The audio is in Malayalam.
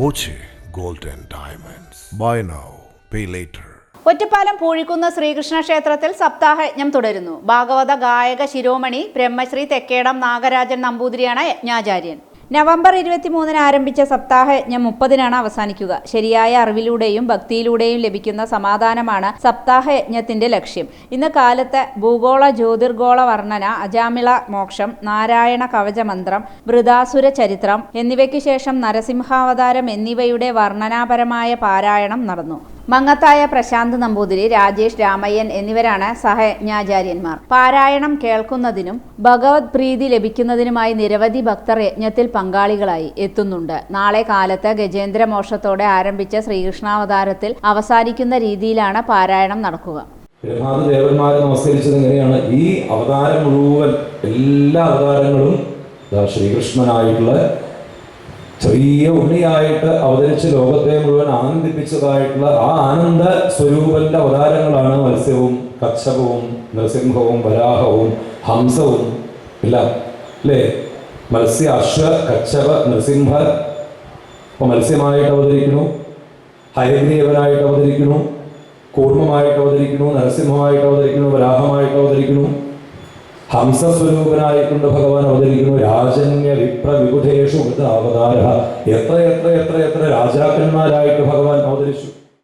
Boche gold and diamonds. Buy now pay later Ottapalam പൂഴിക്കുന്ന Sreekrishna ക്ഷേത്രത്തിൽ സപ്താഹയജ്ഞം തുടരുന്നു. ഭാഗവത ഗായക ശിരോമണി ബ്രഹ്മശ്രീ തെക്കേടം നാഗരാജൻ നമ്പൂതിരിയാണ് യജ്ഞാചാര്യൻ. നവംബർ ഇരുപത്തിമൂന്നിന് ആരംഭിച്ച സപ്താഹയജ്ഞം മുപ്പതിനാണ് അവസാനിക്കുക. ശരിയായ അറിവിലൂടെയും ഭക്തിയിലൂടെയും ലഭിക്കുന്ന സമാധാനമാണ് സപ്താഹയജ്ഞത്തിന്റെ ലക്ഷ്യം. ഇന്ന് കാലത്തെ ഭൂഗോള ജ്യോതിർഗോള വർണന അജാമിള മോക്ഷം നാരായണ കവചമന്ത്രം വൃതാസുര ചരിത്രം എന്നിവയ്ക്ക് ശേഷം നരസിംഹാവതാരം എന്നിവയുടെ വർണനാപരമായ പാരായണം നടന്നു. മങ്ങത്തായ പ്രശാന്ത് നമ്പൂതിരി രാജേഷ് രാമയ്യൻ എന്നിവരാണ് സഹയജ്ഞാചാര്യന്മാർ പാരായണം കേൾക്കുന്നതിനും ഭഗവത് പ്രീതി ലഭിക്കുന്നതിനുമായി നിരവധി ഭക്തർ യജ്ഞത്തിൽ പങ്കാളികളായി എത്തുന്നുണ്ട്. നാളെ കാലത്ത് ഗജേന്ദ്രമോക്ഷത്തോടെ ആരംഭിച്ച ശ്രീകൃഷ്ണാവതാരത്തിൽ അവസാനിക്കുന്ന രീതിയിലാണ് പാരായണം നടക്കുക. ദേവന്മാരെ നമസ്കരിച്ചത് എങ്ങനെയാണ്? ഈ അവതാരം മുഴുവൻ എല്ലാ അവതാരങ്ങളും ശ്രീകൃഷ്ണനായിട്ടുള്ള ചെറിയ ഉണ്ണിയായിട്ട് അവതരിച്ച് ലോകത്തെ മുഴുവൻ ആനന്ദിപ്പിച്ചതായിട്ടുള്ള ആ ആനന്ദ സ്വരൂപന്റെ അവതാരങ്ങളാണ് മത്സ്യവും കക്ഷപവും നൃസിംഹവും വരാഹവും ഹംസവും എല്ലാം. അല്ലേ? മത്സ്യ അശ്വ കച്ചവ നൃസിംഹ മത്സ്യമായിട്ട് അവതരിക്കുന്നു. ഹയഗ്രീവനായിട്ട് അവതരിക്കുന്നു. കൂർമ്മമായിട്ട് അവതരിക്കുന്നു. നരസിംഹമായിട്ട് അവതരിക്കുന്നു. വരാഹമായിട്ട് അവതരിക്കുന്നു. ഹംസസ്വരൂപനായിക്കൊണ്ട് ഭഗവാൻ അവതരിക്കുന്നു. രാജന്യ വിപ്ര വിബുധേഷു അവതാര എത്ര എത്ര എത്ര എത്ര രാജാക്കന്മാരായിട്ട് ഭഗവാൻ അവതരിച്ചു.